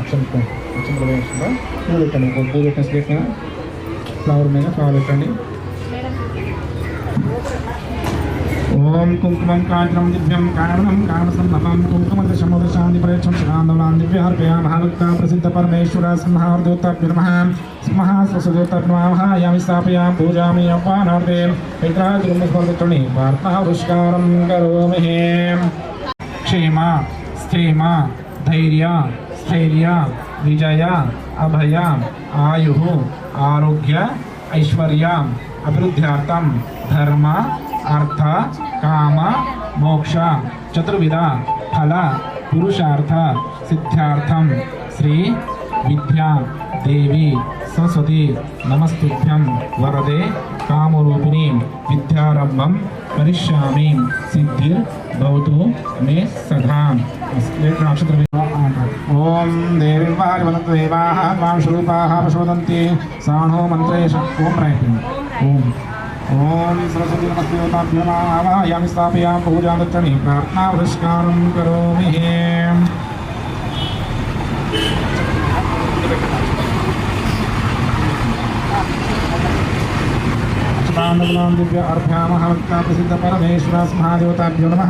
అక్షం అక్షం కూడా వేస్తుందా పూలు పెట్టండి ఒక పూలు పెట్టిన స్లీఫ్ మీద. ఫ్లవర్ మీద ఫ్లవర్ పెట్టండి. ఓం కుంకుమం కాంచనం దివ్యం కారణం కామసన్నపం కుంకుమ దశమోదశాంతి ప్రయక్షం శిరాందలాంది విహార్పయా మహాలుక్త ప్రసిద్ధ పరమేశ్వర సింహార్దోతాభ్య నమ. సింహ స్వసుదోతాభ్యమాహాయామి స్థాపయా పూజామి అవ్వానార్థే పిత్రాజుగుణస్వర్గతుని వార్తా పురస్కారం కరోమి క్షేమ స్థేమ धैर्य, स्थैर्य, विजय, अभय, आयु, आरोग्य, ऐश्वर्य अभिवृद्ध्यार्थम धर्म, अर्थ, काम, मोक्ष, चतुर्विध, फल, पुरुषार्थ सिद्ध्यार्थम श्री विद्या, देवी। सरस्वती नमस्तुभ्यं वरदे कामरूपिणीं विद्यारंभ करिष्यामि। सिद्धिर्भवतु मे सदा नक्षत्र देवी साणो मन्त्रेश प्रयत्न सरस्वती नमस्ते आवाहयामि स्थापयामि पूजादक्षिणी करोमि। దివ్యానందగుణం దివ్య అర్భామహవక్త ప్రసిద్ధ పరమేశ్వర మహాదేవతాభ్యో నమ.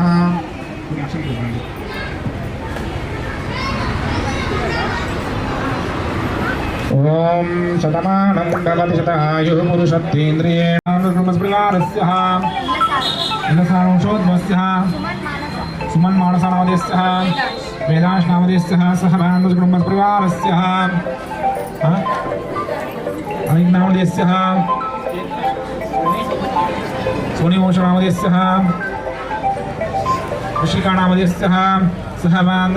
ఓం శతమానందలతి శతాయు పురుషత్తేంద్రియేణస్మృగారస్య ఇంద్రసాంశోద్వస్య సుమన్మానసానామదేస్య వేదాంశనామదేస్య मुनिवंशो नामधेयः कृषिका नामधेयः सः मान्द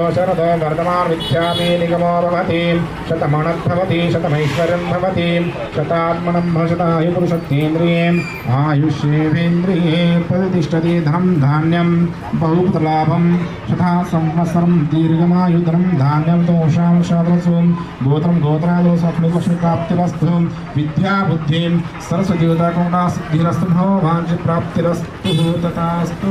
शरदो वर्धमान विद्यामे निगमो भवति। शतमणद्भवति शतमैश्वर्यं भवति। शतात्मनं भवशतायु पुरुषत्वेन्द्रिये आयुष्येवेन्द्रिये प्रतिष्ठति धनं धान्यं, बहुपुतलाभं। शता संवत्सरं दीर्घमायुधनं धान्यं गोत्रं विद्या बुद्धिं सरस्वती उदकुण्डा सिद्धिरस्तु भवाञ्च प्राप्तिरस्तु तथास्तु।